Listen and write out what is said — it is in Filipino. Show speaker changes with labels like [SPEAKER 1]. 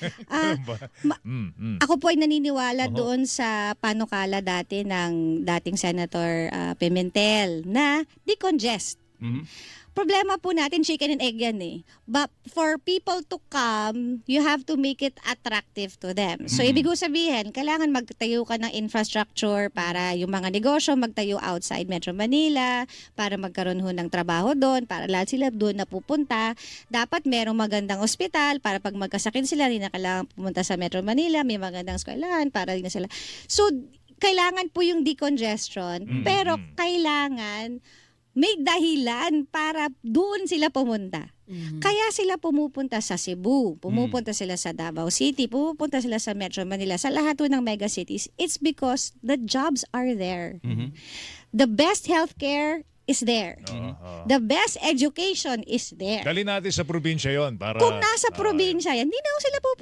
[SPEAKER 1] Ba?
[SPEAKER 2] ma-
[SPEAKER 1] Mm, mm.
[SPEAKER 2] Ako po ay naniniwala
[SPEAKER 1] Oho.
[SPEAKER 2] doon sa panukala dati ng dating Senator ah, Pimentel na decongest.
[SPEAKER 1] Mhm.
[SPEAKER 2] Problema po natin, chicken and egg yan eh. But for people to come, you have to make it attractive to them. So,
[SPEAKER 1] Mhm.
[SPEAKER 2] ibig ko sabihin, kailangan magtayo ka ng infrastructure para yung mga negosyo magtayo outside Metro Manila, para magkaroon ho ng trabaho doon, para lahat sila doon na pupunta. Dapat merong magandang ospital para pag magkasakit sila, hindi na kailangan pumunta sa Metro Manila, may magandang eskwelahan para na sila. So, kailangan po yung decongestion,
[SPEAKER 1] Mhm.
[SPEAKER 2] pero kailangan may dahilan para doon sila pumunta. Kaya sila pumupunta sa Cebu, pumupunta sila sa Davao City, pumupunta sila sa Metro Manila, sa lahat ng mega cities. It's because the jobs are there.
[SPEAKER 1] Mhm.
[SPEAKER 2] The best healthcare is there.
[SPEAKER 1] Oo.
[SPEAKER 2] The best education is there.
[SPEAKER 1] Dali natin sa probinsya yon para
[SPEAKER 2] Kung nasa
[SPEAKER 1] Ah,
[SPEAKER 2] probinsya yan, hindi na sila pupunta